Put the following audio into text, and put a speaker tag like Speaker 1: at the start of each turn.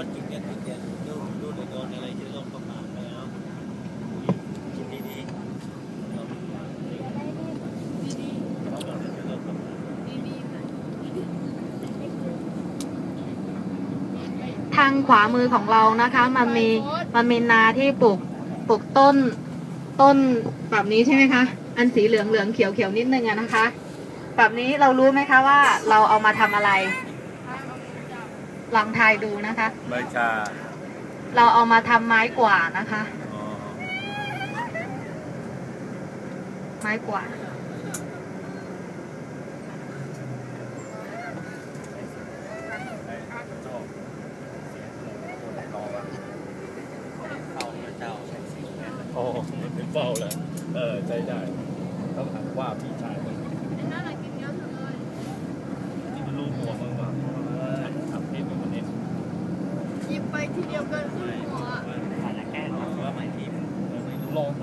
Speaker 1: วัดจิตเนี่ยจิตเนี่ยดูดูในโดนอะไรที่ลงประมาทไปแล้วคิดดีๆเราเราเราจะลงประมาท
Speaker 2: ทางขวามือของเรานะคะ มันมีมันมีนาที่ปลูกปลูกต้นต้นแบบนี้ใช่ไหมคะ อันสีเหลืองเหลืองเขียวเขียวนิดนึงอะนะคะ แบบนี้เรารู้ไหมคะว่าเราเอามาทำอะไร ลองทายดูนะคะ
Speaker 1: ใบชา
Speaker 2: เราเอามาทำไม้กว่าดนะคะ
Speaker 1: อ๋อ
Speaker 2: ไม้กว่าด
Speaker 1: เอาพระเจ้าใช้สิ่งนี้
Speaker 3: โอ้เป็นเฝ้าเลยเออใจได้ต้องถามว่าพี่ชายมัน ทีเดียวเกินครึ่หัว อาจจะแก้หรืว่าไม่ทิม
Speaker 4: หรือไม่รู้ลองไป